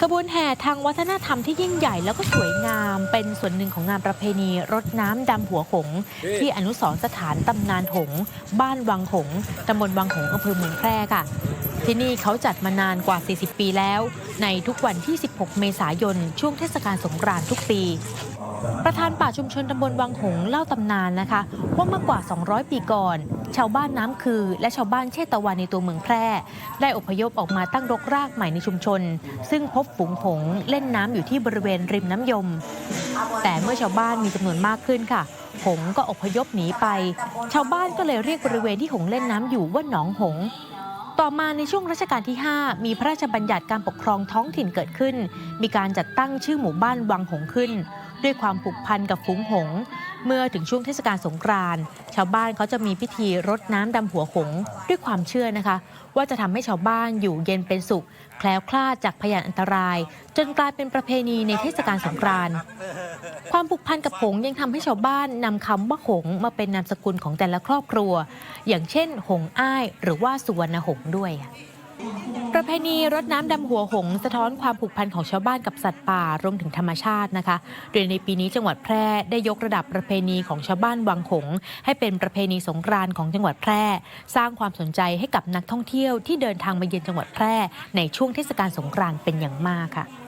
ขบวนแห่ทางวัฒนธรรมที่ยิ่งใหญ่แล้วก็สวยงาม เป็นส่วนหนึ่งของงานประเพณีรดน้ำดำหัวหงส์ที่อนุสรณ์สถานตำนานหงส์บ้านวังหงส์ตำบลวังหงส์อำเภอเมืองแพร่ค่ะ ที่นี่เขาจัดมานานกว่า 40 ปีแล้ว ในทุกวันที่ 16 เมษายน ช่วงเทศกาลสงกรานต์ทุกปี ประธานป่าชุมชนตำบลวังหงเล่าตำนานนะคะ ว่าเมื่อกว่า 200 ปีก่อน ชาวบ้านน้ำคือ และชาวบ้านเชตวันในตัวเมืองแพร่ ได้อพยพออกมาตั้งรกรากใหม่ในชุมชน ซึ่งพบฝูงหงเล่นน้ำอยู่ที่บริเวณริมน้ำยม แต่เมื่อชาวบ้านมีจำนวนมากขึ้นค่ะหงก็อพยพหนีไป ชาวบ้านก็เลยเรียกบริเวณที่หงเล่นน้ำอยู่ว่าหนองหง ต่อมาในช่วงรัชกาลที่ 5 มีพระราชบัญญัติการปกครองท้องถิ่นเกิดขึ้น มีการจัดตั้งชื่อหมู่บ้านวังหงขึ้น ด้วยความผูกพันกับฝูงหงส์เมื่อถึงช่วงเทศกาลสงกรานต์ชาวบ้านเขาจะมีพิธีรดน้ำดำหัวหง ด้วยความเชื่อนะคะ ว่าจะทำให้ชาวบ้านอยู่เย็นเป็นสุข แคล้วคลาดจากพยานอันตราย จนกลายเป็นประเพณีในเทศกาลสงกรานต์ ความผูกพันกับหงยังทำให้ชาวบ้านนำคำว่าหงมาเป็นนามสกุลของแต่ละครอบครัว อย่างเช่น หงอ้าย หรือว่าสุวรรณหงด้วยประเพณีรดน้ำดำหัวหง สะท้อนความผูกพันของชาวบ้านกับสัตว์ป่ารวมถึงธรรมชาตินะคะ โดยในปีนี้จังหวัดแพร่ได้ยกระดับประเพณีของชาวบ้านวังหง ให้เป็นประเพณีสงกรานต์ของจังหวัดแพร่ สร้างความสนใจให้กับนักท่องเที่ยวที่เดินทางมาเยือนจังหวัดแพร่ในช่วงเทศกาลสงกรานต์เป็นอย่างมากค่ะ